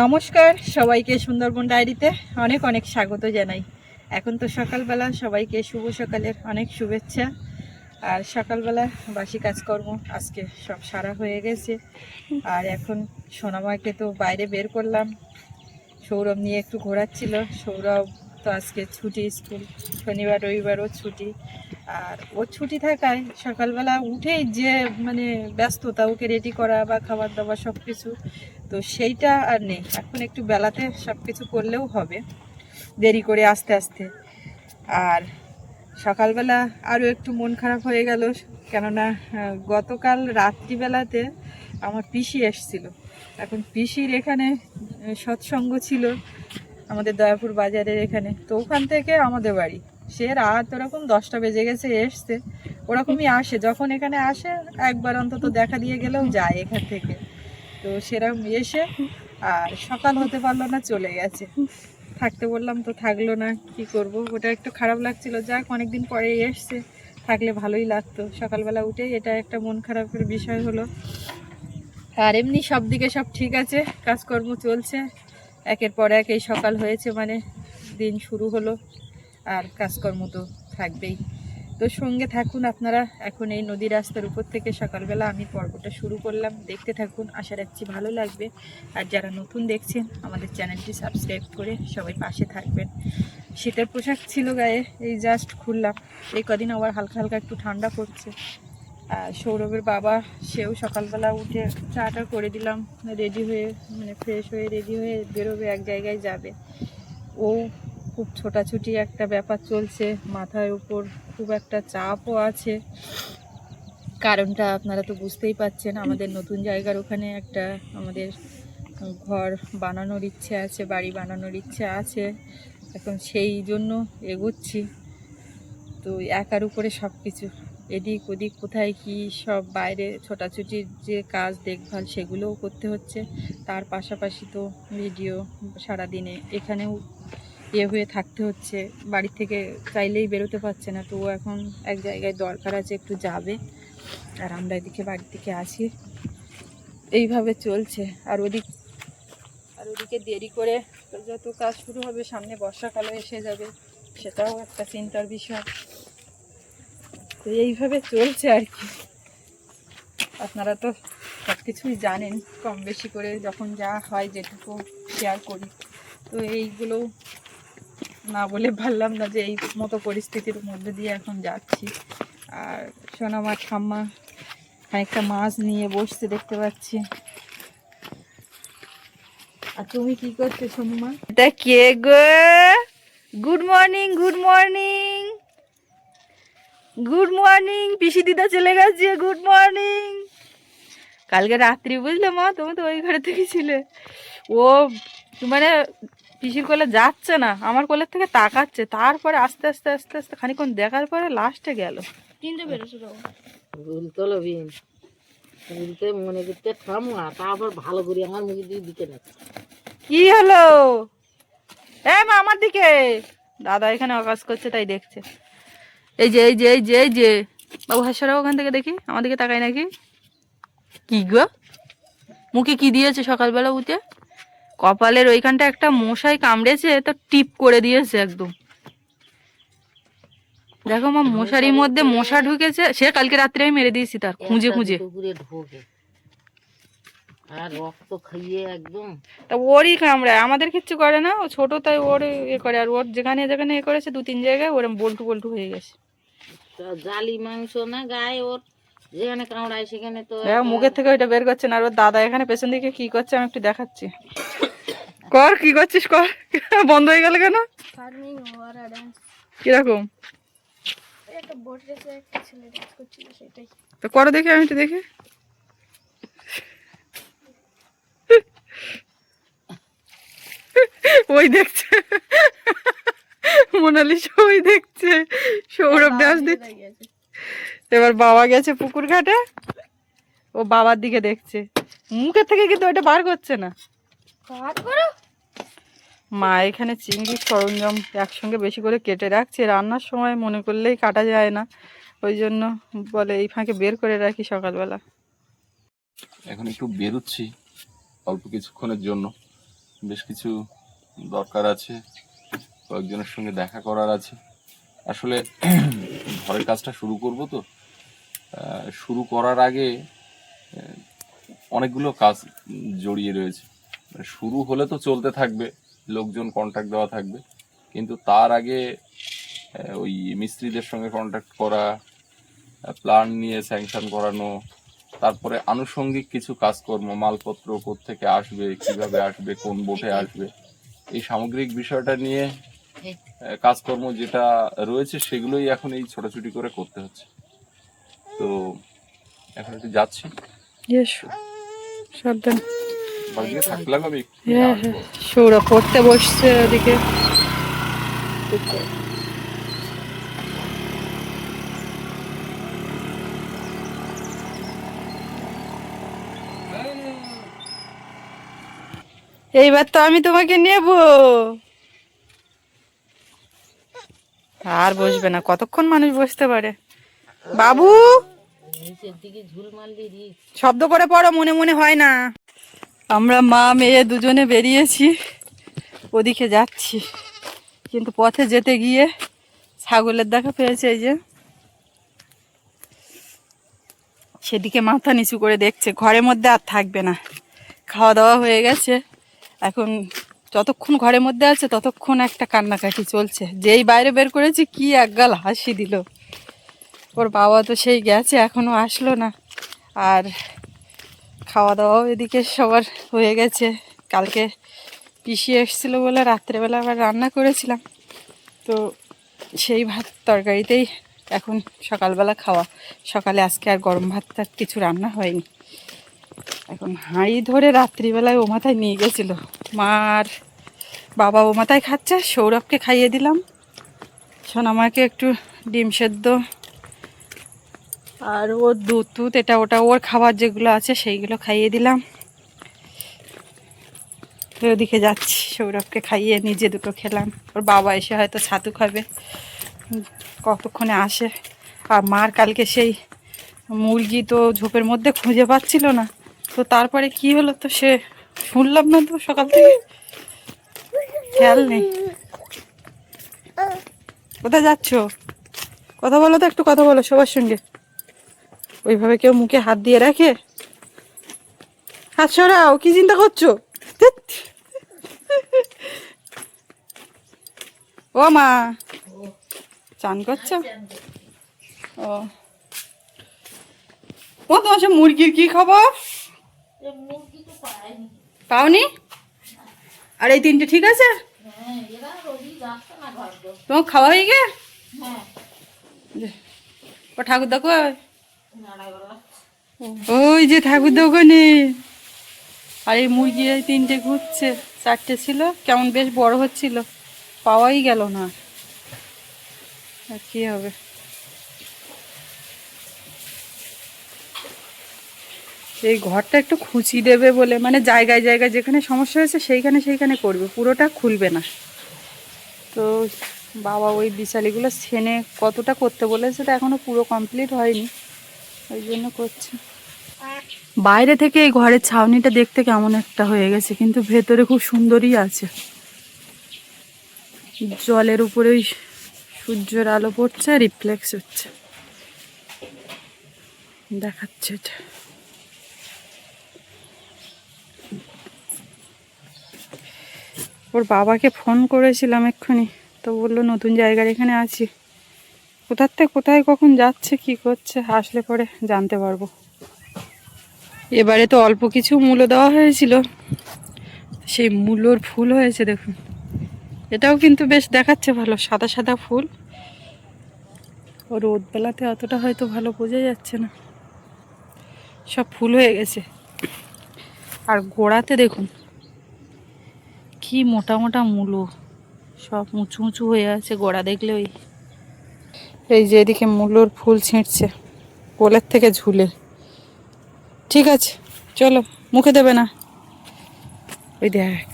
নমস্কার, সবাইকে সুন্দরবন ডায়েরিতে অনেক অনেক স্বাগত জানাই। এখন তো সকালবেলা, সবাইকে শুভ সকালের অনেক শুভেচ্ছা। আর সকালবেলা বাসি কাজকর্ম আজকে সব সারা হয়ে গেছে। আর এখন সোনামাকে তো বাইরে বের করলাম। সৌরভ নিয়ে একটু ঘোরাচ্ছিল। সৌরভ তো আজকে ছুটি স্কুল। শনিবার রবিবারও ছুটি। আর ওর ছুটি থাকায় সকালবেলা উঠেই যে মানে ব্যস্ততা, ওকে রেডি করা বা খাবার দাবার সব কিছু তো সেইটা আর নেই। এখন একটু বেলাতে সব কিছু করলেও হবে। দেরি করে আস্তে আস্তে। আর সকালবেলা আরও একটু মন খারাপ হয়ে গেল, কেননা গতকাল রাত্রিবেলাতে আমার পিসি এসছিল। এখন পিসির এখানে সৎসঙ্গ ছিল আমাদের দয়াপুর বাজারের এখানে। তো ওখান থেকে আমাদের বাড়ি। সে রাত ওরকম দশটা বেজে গেছে, এসছে। ওরকমই আসে। যখন এখানে আসে, একবার অন্তত দেখা দিয়ে গেলেও যায় এখান থেকে। তো সেরকম এসে আর সকাল হতে পারল না, চলে গেছে। থাকতে বললাম তো থাকল না, কি করব? ওটা একটু খারাপ লাগছিল। যাক, অনেকদিন পরে এসছে। থাকলে ভালোই লাগতো। সকালবেলা উঠে এটা একটা মন খারাপের বিষয় হলো। আর এমনি সব দিকে সব ঠিক আছে, কাজকর্ম চলছে। একের পর এক এই সকাল হয়েছে মানে দিন শুরু হলো। আর কাজকর্ম তো থাকবেই। তো সঙ্গে থাকুন আপনারা, এখন এই নদী রাস্তার উপর থেকে সকালবেলা আমি পর্বটা শুরু করলাম। দেখতে থাকুন, আশা রাখছি ভালো লাগবে। আর যারা নতুন দেখছেন, আমাদের চ্যানেলটি সাবস্ক্রাইব করে সবাই পাশে থাকবেন। শীতের পোশাক ছিল গায়ে, এই জাস্ট খুললাম। এই কদিন আবার হালকা হালকা একটু ঠান্ডা পড়ছে। সৌরভের বাবা, সেও সকালবেলা উঠে চাটা করে দিলাম রেডি হয়ে মানে ফ্রেশ হয়ে রেডি হয়ে বেরোবে এক জায়গায় যাবে। ও খুব ছোটাছুটি একটা ব্যাপার চলছে, মাথার উপর খুব একটা চাপও আছে। কারণটা আপনারা তো বুঝতেই পাচ্ছেন, আমাদের নতুন জায়গার ওখানে একটা আমাদের ঘর বানানোর ইচ্ছে আছে, বাড়ি বানানোর ইচ্ছে আছে। এখন সেই জন্য এগোচ্ছি। তো একার উপরে সব কিছু এদিক ওদিক কোথায় কি সব বাইরে ছোটাছুটির যে কাজ দেখভাল সেগুলোও করতে হচ্ছে। তার পাশাপাশি তো ভিডিও সারাদিনে এখানেও ইয়ে হয়ে থাকতে হচ্ছে। বাড়ি থেকে চাইলেই বেরোতে পারছে না, তো ও এখন এক জায়গায় দরকার আছে, একটু যাবে। আর আমরা এদিকে বাড়ি থেকে আসি এইভাবে চলছে। আর ওদিক, আর ওদিকে দেরি করে যত কাজ শুরু হবে, সামনে বর্ষাকালও এসে যাবে, সেটাও একটা চিন্তার বিষয়। তো এইভাবে চলছে আর কি। আপনারা তো সব কিছুই জানেন, কম বেশি করে যখন যা হয় যেটুকু শেয়ার করি। তো এইগুলো না বলে পারলাম না যে এই মতো পরিস্থিতির মধ্যে দিয়ে এখন যাচ্ছি। আর সোনামা ঠাম্মা খানিকটা মাছ নিয়ে বসতে দেখতে পাচ্ছি। আর তুমি কি করছ সোনুমা এটা কে গো? Good morning good morning good morning পিসি দিদা চলে গেছে গুড মর্নিং কালকে রাত্রি বুঝলে মা, তুমি তো ওই ঘরে থেকে ছিলে। ও মানে পিসির কোলে যাচ্ছে না আমার কোলের থেকে তাকাচ্ছে তারপরে আস্তে আস্তে আস্তে আস্তে খানিক্ষণ দেখার পরে লাস্টে গেল। তিনটে বেরোছিল ভুলতে লবিন ভুলতে মনে করতে থামা তারপর ভালো করে আমার মুখে দিয়ে দিতে না কি হলো? এ মা আমার দিকে। দাদা এখানে আকাশ করছে তাই দেখছে। এই যে এই যে এই যে এই যে। বাবু হাসরা ওখান থেকে দেখি আমার দিকে তাকাই নাকি। কি গো? মুখে কি দিয়েছে সকালবেলা উঠে? কপালের ওইখানটা একটা মশাই কামড়েছে তো টিপ করে দিয়েছে একদম। দেখো মা মশারির মধ্যে মশা ঢুকেছে। সে কালকে রাত্রে আমি মেরে দিয়েছি তার খুঁজে খুঁজে। আর রক্ত খাইয়ে একদম। তা ওরই কামড়ায় আমাদের কিচ্ছু করে না ও ছোট তাই ওর এ করে আর ওর যেখানে যেখানে এ করেছে দু তিন জায়গায় ওরম বল্টু বল্টু হয়ে গেছে। তা জালি মাংস না গায়ে ওর যেখানে কামড়ায় সেখানে তো দেখো মুখের থেকে ওইটা বের করছে না। আর ওর দাদা এখানে পেছন দিকে কি করছে আমি একটু দেখাচ্ছি। কর কি করছিস কর। বন্ধ হয়ে গেল কেন? ফার্মিং ওয়ারা ডান্স কীরকম? একটা বোট রেসে একটা ছেলে ডান্স করছিল সেটাই। তো করো দেখি আমি একটু দেখি। ওই দেখছে। মোনালিসা ওই দেখছে। সৌরভ ডান্স দিচ্ছে গেছে এবার বাবা গেছে পুকুর ঘাটে। ও বাবার দিকে দেখছে। মুখের থেকে কিন্তু ওটা বার করছে না। মা এখানে চিংড়ির সরঞ্জাম একসঙ্গে বেশি করে কেটে রাখছে। রান্নার সময় মনে করলেই কাটা যায় না। ওই জন্য বলে এই ফাঁকে বের করে রাখি সকালবেলা। এখন একটু বেরোচ্ছি অল্প কিছুক্ষণের জন্য। বেশ কিছু দরকার আছে কয়েকজনের সঙ্গে দেখা করার আছে। আসলে ঘরের কাজটা শুরু করব তো। শুরু করার আগে অনেকগুলো কাজ জড়িয়ে রয়েছে। মানে শুরু হলে তো চলতে থাকবে লোকজন কন্ট্যাক্ট দেওয়া থাকবে কিন্তু তার আগে ওই মিস্ত্রিদের সঙ্গে কন্ট্যাক্ট করা প্ল্যান নিয়ে স্যাংশন করানো তারপরে আনুষঙ্গিক কিছু কাজকর্ম মালপত্র থেকে আসবে কীভাবে আসবে কোন বোটে আসবে এই সামগ্রিক বিষয়টা নিয়ে কাজকর্ম যেটা রয়েছে সেগুলোই এখন এই ছোটাছুটি করে করতে হচ্ছে। তো এখন একটু যাচ্ছি। সাবধান। আমি হ্যাঁ হ্যাঁ। সৌরা পড়তে বসছে ওদিকে এইবার তো আমি তোমাকে নেব। আর বসবে না। কতক্ষণ মানুষ বসতে পারে? বাবু! শব্দ করে পড়ো, মনে মনে হয় না। আমরা মা মেয়ে দুজনে বেরিয়েছি, ওদিকে যাচ্ছি। কিন্তু পথে যেতে গিয়ে ছাগলের দেখা পেয়েছে এই যে। সেদিকে মাথা নিচু করে দেখছে, ঘরের মধ্যে আর থাকবে না। খাওয়া দাওয়া হয়ে গেছে। এখন যতক্ষণ ঘরের মধ্যে আছে, ততক্ষণ একটা কান্নাকাটি চলছে। যেই বাইরে বের করেছি, কি একগাল হাসি দিল। ওর বাবা তো সেই গেছে, এখনও আসলো না। আর খাওয়া দাওয়াও এদিকে সবার হয়ে গেছে। কালকে পিসি এসেছিল বলে রাত্রেবেলা আবার রান্না করেছিলাম। তো সেই ভাত তরকারিতেই এখন সকালবেলা খাওয়া। সকালে আজকে আর গরম ভাত টাত কিছু রান্না হয়নি। এখন হাঁড়ি ধরে রাত্রিবেলায় ও মাথায় নিয়ে গেছিল। মার বাবা ও মাথায় খাচ্ছে, সৌরভকে খাইয়ে দিলাম। সোনামাকে একটু ডিম সেদ্ধ আর ওর দুধ টুধ, এটা ওটা ওর খাবার যেগুলো আছে সেইগুলো খাইয়ে দিলাম। ওদিকে যাচ্ছি, সৌরভকে খাইয়ে নিজে দুটো খেলাম। ওর বাবা এসে হয়তো ছাতু খাবে। কতক্ষণে আসে? আর মার কালকে সেই মুরগি তো ঝোপের মধ্যে খুঁজে পাচ্ছিল না। তো তারপরে কি হলো তো সে শুনলাম না তো সকাল থেকে। খেয়াল নেই। কোথায় যাচ্ছ? কথা বলো তো, একটু কথা বলো সবার সঙ্গে। ওইভাবে কেউ মুখে হাত দিয়ে রাখে? হাত সরাও কি চিন্তা করছ? ও মা চান করছ? ও। ও তোমার সে মুরগির কি খবর? পাওনি? আর এই তিনটে ঠিক আছে। তোমার খাওয়া হয়ে গে হ্যাঁ। ও ঠাকুর দেখো ওই যে ঠাকুর দোকানে। আর এই মুরগি তিনটে ঘুরছে চারটে ছিল, কেমন বেশ বড় হচ্ছিল। পাওয়াই গেল না। আর কি হবে? এই ঘরটা একটু খুঁচি দেবে বলে মানে জায়গায় জায়গায় যেখানে সমস্যা হয়েছে সেইখানে সেইখানে করবে, পুরোটা খুলবে না। তো বাবা ওই বিশালিগুলো ছেনে কতটা করতে বলেছে তো এখনও পুরো কমপ্লিট হয়নি। ওই জন্য করছে। বাইরে থেকে এই ঘরের ছাউনিটা দেখতে কেমন একটা হয়ে গেছে, কিন্তু ভেতরে খুব সুন্দরই আছে। জলের উপরে ওই সূর্যের আলো পড়ছে রিফ্লেক্স হচ্ছে। দেখাচ্ছে এটা। ওর বাবাকে ফোন করেছিলাম এক্ষুনি, তো বলল নতুন জায়গার এখানে আছি। কোথার থেকে কোথায় কখন যাচ্ছে, কি করছে, আসলে পরে জানতে পারব। এবারে তো অল্প কিছু মূলো দেওয়া হয়েছিল। সেই মূলোর ফুল হয়েছে, দেখুন। এটাও কিন্তু বেশ দেখাচ্ছে ভালো, সাদা সাদা ফুল। ও রোদ বেলাতে অতটা হয়তো ভালো বোঝা যাচ্ছে না। সব ফুল হয়ে গেছে। আর গোড়াতে দেখুন, কি মোটা মোটা মূলো। সব উঁচু উঁচু হয়ে আছে, গোড়া দেখলে ওই এই যে এদিকে মূলোর ফুল ছিঁড়ছে, কোলের থেকে ঝুলে। ঠিক আছে, চলো, মুখে দেবে না। ওই দেখ।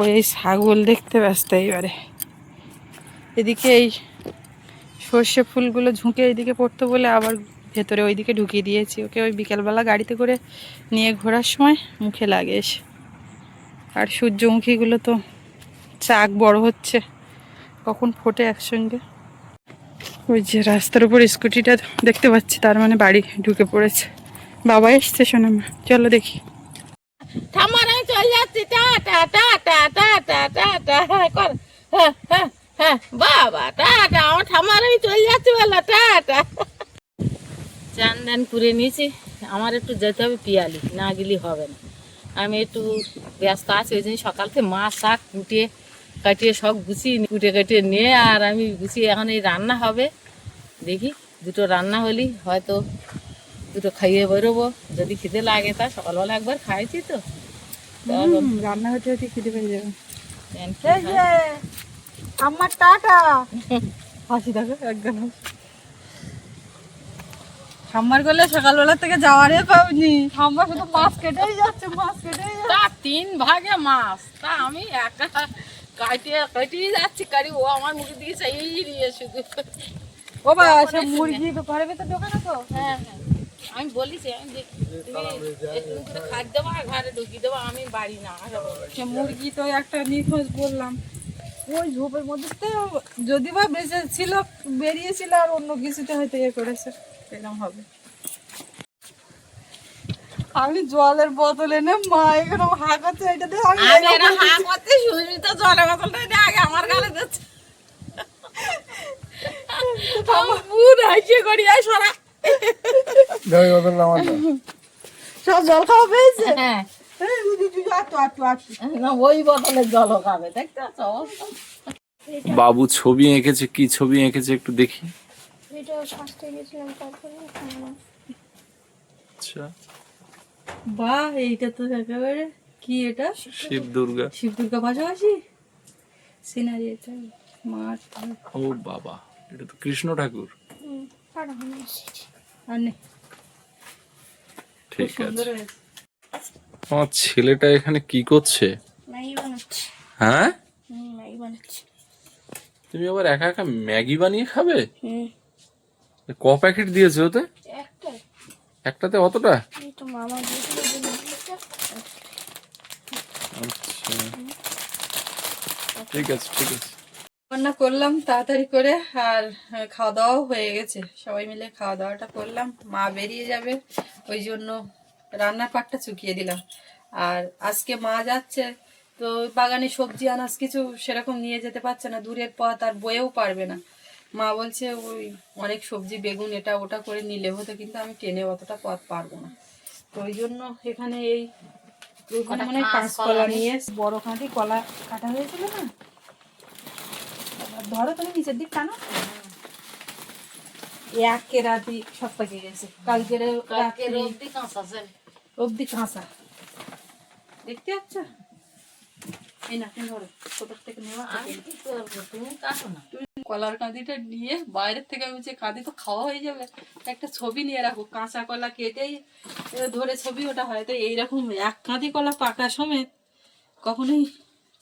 ওই এই ছাগল দেখতে ব্যস্ত এইবারে। এদিকে এই সর্ষে ফুলগুলো ঝুঁকে এইদিকে পড়তো বলে আবার ভেতরে ওইদিকে ঢুকিয়ে দিয়েছি। ওকে ওই বিকেলবেলা গাড়িতে করে নিয়ে ঘোরার সময় মুখে লাগে আর সূর্যমুখীগুলো তো চাক বড় হচ্ছে। কখন ফোটে একসঙ্গে। ওই যে রাস্তার উপর স্কুটিটা দেখতে পাচ্ছি, তার মানে বাড়ি ঢুকে পড়েছে। বাবা এসছে সোনামা চলো দেখি। ঠাম্মার আমি চলে যাচ্ছি। হ্যাঁ কর। হ্যাঁ হ্যাঁ হ্যাঁ বাবা আমার আমি চলে যাচ্ছি চান করে নিয়েছি, আমার একটু যেতে হবে পিয়ালি, না গেলে হবে না। আমি একটু ব্যস্ত আছি, ওই জন্য সকাল থেকে মাছ শাক কুটিয়ে কাটিয়ে সব গুছিয়ে কুটে কাটিয়ে নিয়ে আর আমি গুছিয়ে এখন এই রান্না হবে। দেখি দুটো রান্না হলি হয়তো দুটো খাইয়ে বেরোবো। যদি খিদে লাগে তা সকালবেলা একবার খাইছি তো। রান্না হতে হতে খিদে পেয়ে যাবে। আমার টাটা। হাসি দেখো একদম ঠাম্মার করলে সকালবেলা থেকে যাওয়ারে পাবনি ঠাম্মা শুধু মাছ কেটেই যাচ্ছে মাছ কেটেই যাচ্ছে। তিন ভাগে মাছ তা আমি একা। কাটিয়ে কাটিয়ে যাচ্ছি কারি ও আমার মুখের দিকে চাই নিয়ে শুধু ও বা সব মুরগি তো ঘরের ভেতর ঢোকানো তো? হ্যাঁ হ্যাঁ। আমি বলিছি আমি যে তুমি একটু খাদ্য দেবো আর ঘরে ঢুকিয়ে দেবো আমি বাড়ি না মুরগি তো একটা নিখোঁজ বললাম। ওই ঝোপের মধ্যে তো যদি বা বেঁচে ছিল বেরিয়েছিল আর অন্য কিছুতে হয়তো ইয়ে করেছে এরকম হবে। আমি জলের বোতল এনে মা এখানে হা করছে এটা দিয়ে আমি হা করতে সুস্মিতা জলের বোতলটা দিয়ে আগে আমার গালে দিচ্ছে। সব জল খাওয়া পেয়েছে হ্যাঁ। ওই বোতলের জল খাবে দেখতে বাবু ছবি এঁকেছে কি ছবি এঁকেছে একটু দেখি। এটা ফার্স্টে গেছিলাম তারপরে খাওয়া আচ্ছা। বাহ এইটা তো একেবারে কি এটা? শিব দুর্গা। শিব দুর্গা পাশাপাশি? সিনারি এটা মাঠ ও বাবা এটা তো কৃষ্ণ ঠাকুর। আর নেই ঠিক আছে। আমার ছেলেটা এখানে কি করছে? ম্যাগি বানাচ্ছি। হ্যাঁ? ম্যাগি বানাচ্ছি। তুমি আবার একা একা ম্যাগি বানিয়ে খাবে? ক প্যাকেট দিয়েছে ওতে? একটাতে অতটা? মামা আচ্ছা। ঠিক আছে ঠিক আছে। রান্না করলাম তাড়াতাড়ি করে আর খাওয়া দাওয়াও হয়ে গেছে। সবাই মিলে খাওয়া দাওয়াটা করলাম মা বেরিয়ে যাবে ওই জন্য রান্নার পাটটা চুকিয়ে দিলাম। আর আজকে মা যাচ্ছে তো ওই বাগানে সবজি আনাজ কিছু সেরকম নিয়ে যেতে পারছে না দূরের পথ আর বয়েও পারবে না। মা বলছে ওই অনেক সবজি বেগুন এটা ওটা করে নিলে হতো কিন্তু আমি টেনে অতটা পথ পারব না। তো ওই জন্য এখানে এই মানে কাঁচকলা নিয়ে বড় খাঁটি কলা কাটা হয়েছিল না? ধরো তুমি নিচের দিক টানো। এক রাতি সব পেকে গেছে। কালকের কালকে অবধি কাঁচা অবধি কাঁচা। দেখতে পাচ্ছ? এই না তুমি ধরো কোথার থেকে নেওয়া? আমি কি করব তুমি? কাটো না। কলার কাঁদিটা নিয়ে বাইরের থেকে আমি যে কাঁদি তো খাওয়া হয়ে যাবে। একটা ছবি নিয়ে রাখো কাঁচা কলা কেটেই ধরে ছবি ওটা হয়। তো এইরকম এক কাঁদি কলা পাকা সমেত কখনোই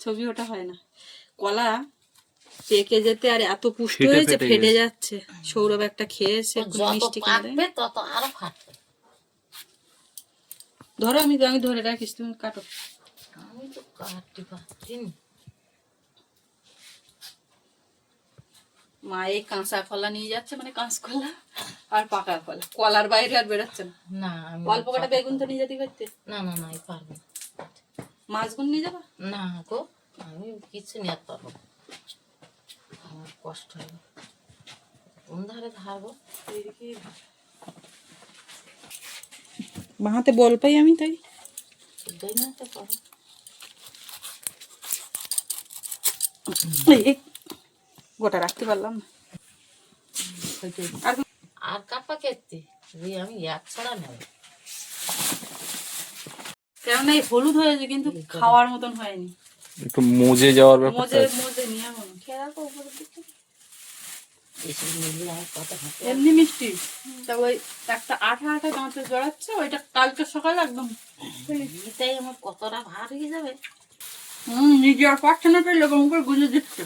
ছবি ওটা হয় না। কলা পেকে যেতে আর এত পুষ্ট হয়েছে ফেটে ফেটে যাচ্ছে। সৌরভ একটা খেয়েছে মিষ্টি কিনে তত আরও ফাটবে। ধরো আমি আমি ধরে রাখিস তুমি কাটো। কাটতে পারছি মা এই কাঁচা কলা নিয়ে যাচ্ছে মানে কাঁচ কলা আর পাকা কলা কলার বাইরে আর বেরোচ্ছে না না অল্প কটা বেগুন তো নিয়ে যেতে পারতে না না না পারব মাছগুন নিয়ে যাবা না গো আমি কিছু নিয়ে পারব। আমার কষ্ট হবে কোন ধারে ধারবো বাহাতে বল পাই আমি তাই না তো পারো এই, এই, গোটা রাখতে পারলাম না। আর আর কাপা কেটে আমি এক ছাড়া নেব কেননা এই হলুদ হয়েছে কিন্তু খাওয়ার মতন হয়নি। একটু মজে যাওয়ার ব্যাপারটা মজে মজে নিয়ে উপরের দিকে এমনি মিষ্টি। তা ওই একটা আঠা আঠা দাঁতে জড়াচ্ছে ওইটা কালকে সকালে একদম এটাই আমার কতটা ভার হয়ে যাবে। নিজে আর পাচ্ছে না পেলে এরকম করে গুঁজে দিচ্ছে।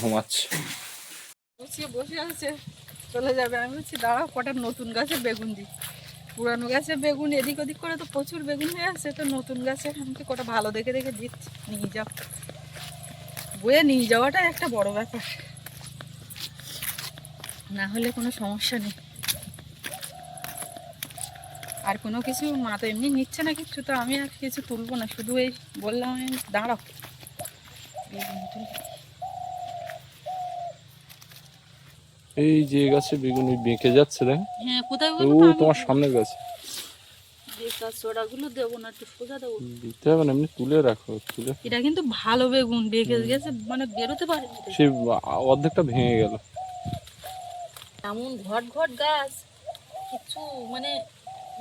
ঘুমাচ্ছে। বসে আছে চলে যাবে। আমি বলছি দাঁড়াও কটা নতুন গাছে বেগুন দিই। পুরানো গাছে বেগুন এদিক ওদিক করে তো প্রচুর বেগুন হয়ে আছে তো নতুন গাছে আমি কি কটা ভালো দেখে দেখে দিচ্ছি নিয়ে যাও। বয়ে নিয়ে যাওয়াটা একটা বড় ব্যাপার। না হলে কোনো সমস্যা নেই। আর কোনো কিছু মা তো এমনি নিচ্ছে না কিছু তো আমি আর কিছু তুলবো না শুধু এই বললাম আমি দাঁড়াও। এই যে গাছে বেগুন বেঁকে যাচ্ছে দেখ। হ্যাঁ কোথায় ও তোমার সামনের গাছে। সোডাগুলো দেবো না একটু সোজা দেবো। দিতে হবে না এমনি তুলে রাখো তুলে। এটা কিন্তু ভালো বেগুন বেঁকে গেছে মানে বেরোতে পারে সে অর্ধেকটা ভেঙে গেল। এমন ঘট ঘট গাছ কিছু মানে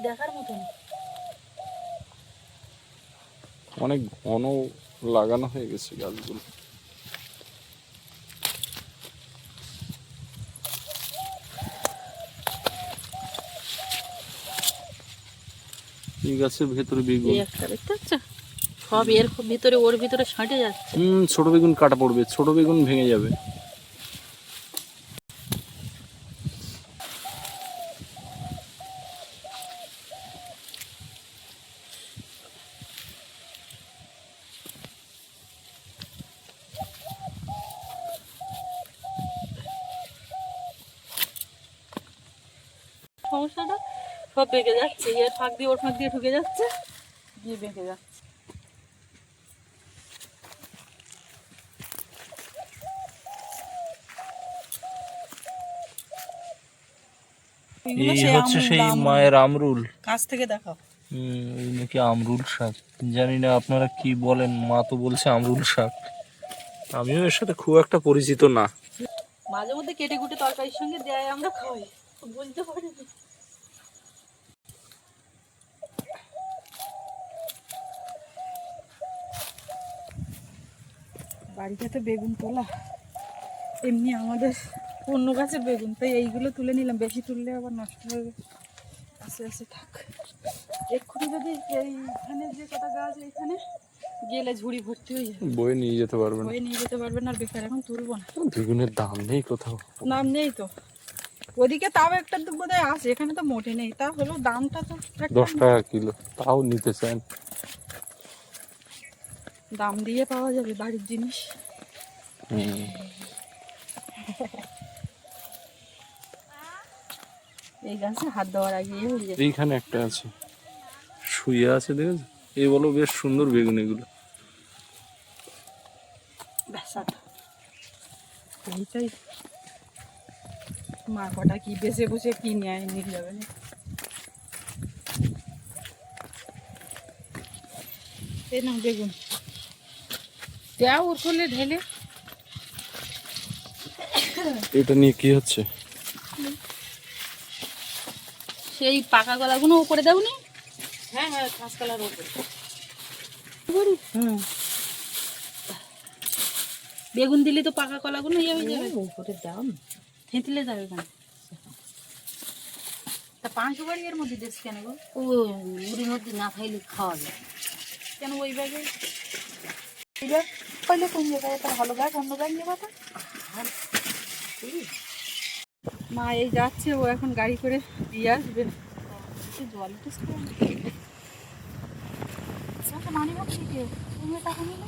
দেখার মতন। অনেক ঘন লাগানো হয়ে গেছে গাছগুলো। এই গাছের ভেতরে বেগুন? একটা দেখতে পাচ্ছ? সব এর ভিতরে ওর ভিতরে ছাঁটে যাচ্ছে। হুম ছোট বেগুন কাটা পড়বে ছোট বেগুন ভেঙে যাবে সমস্যাটা সব বেঁকে যাচ্ছে এর ফাঁক দিয়ে ওর ফাঁক দিয়ে ঢুকে যাচ্ছে দিয়ে বেঁকে যাচ্ছে। এই হচ্ছে সেই মায়ের আমরুল। কাছ থেকে দেখাও। হুম, এই নাকি আমরুল শাক। জানি না আপনারা কি বলেন মা তো বলছে আমরুল শাক। আমিও এর সাথে খুব একটা পরিচিত না। মাঝে মধ্যে কেটে কুটে তরকারির সঙ্গে দেয় আমরা খাই বুঝতে পারি বাড়িতে তো বেগুন তোলা। এমনি আমাদের অন্য গাছের বেগুন তাই এইগুলো তুলে নিলাম। বেশি তুললে আবার নষ্ট হয়ে যাবে আস্তে আস্তে থাক। এক্ষুনি যদি এইখানে যে কটা গাছ এইখানে গেলে ঝুড়ি ভর্তি হয়ে যাবে। বয়ে নিয়ে যেতে পারবে না হয়ে নিয়ে যেতে পারবেন আর বেকার এখন তুলবো না। বেগুনের দাম নেই কোথাও। নাম নেই তো। ওদিকে তাও একটা তো বোধ হয় আছে এখানে তো মোটে নেই। তা হলো দামটা তো দশ টাকা কিলো তাও নিতে চান। দাম দিয়ে পাওয়া যাবে বাড়ির জিনিস। এই গাছে হাত দেওয়ার আগে এইখানে একটা আছে। শুয়ে আছে দেখেছ? এই বলো বেশ সুন্দর বেগুন এগুলো। এইটাই। মা কটা কি বেছে বসে কি নিয়ে নিয়ে যাবে না। এই না বেগুন। দেও ওর করলে ঢেলে। এটা নিয়ে কি হচ্ছে? সেই পাকা গলাগুলো উপরে দাও নি। হ্যাঁ হ্যাঁ কাঁচকলার উপরে। হুম। বেগুন দিলে তো পাকা কলাগুলো ইয়ে হয়ে যাবে। উপরে দাম থেঁতলে যাবে কেন? তা পাঁচশো বাড়ি এর মধ্যে দেশ কেন গো? ও মুড়ির মধ্যে না খাইলে খাওয়া যায়। কেন ওই ব্যাগে পাইলে কোন জায়গায় একটা ভালো ব্যাগ অন্য ব্যাগ নেবা তো মা এই যাচ্ছে, ও এখন গাড়ি করে দিয়ে আসবে। জল আচ্ছা মানি বাক্স থেকে তুমি টাকা নিলে?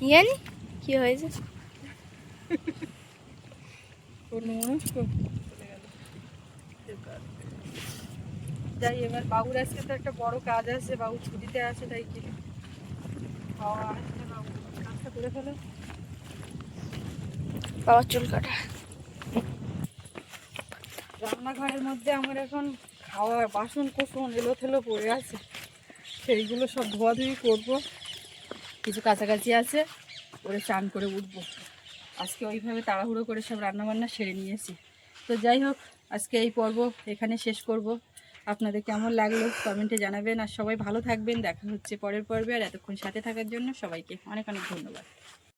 জানি কি হয়েছে। যাই এবার বাবুর আজকে তো একটা বড় কাজ আছে বাবু ছুটিতে আছে তাই কি? খাওয়া কাজটা করে ফেলো। বাবার চুল কাটা। রান্নাঘরের মধ্যে আমার এখন খাওয়ার বাসন কোসন এলো থেলো পড়ে আছে। সেইগুলো সব ধোয়াধুয়ি করব। কিছু কাছাকাছি আছে করে চান করে উঠবো। আজকে ওইভাবে তাড়াহুড়ো করে সব রান্নাবান্না সেরে নিয়েছি। তো যাই হোক, আজকে এই পর্ব এখানে শেষ করব। আপনাদের কেমন লাগল কমেন্টে জানাবেন। আর সবাই ভালো থাকবেন। দেখা হচ্ছে পরের পর্বে। আর এতক্ষণ সাথে থাকার জন্য সবাইকে অনেক অনেক ধন্যবাদ।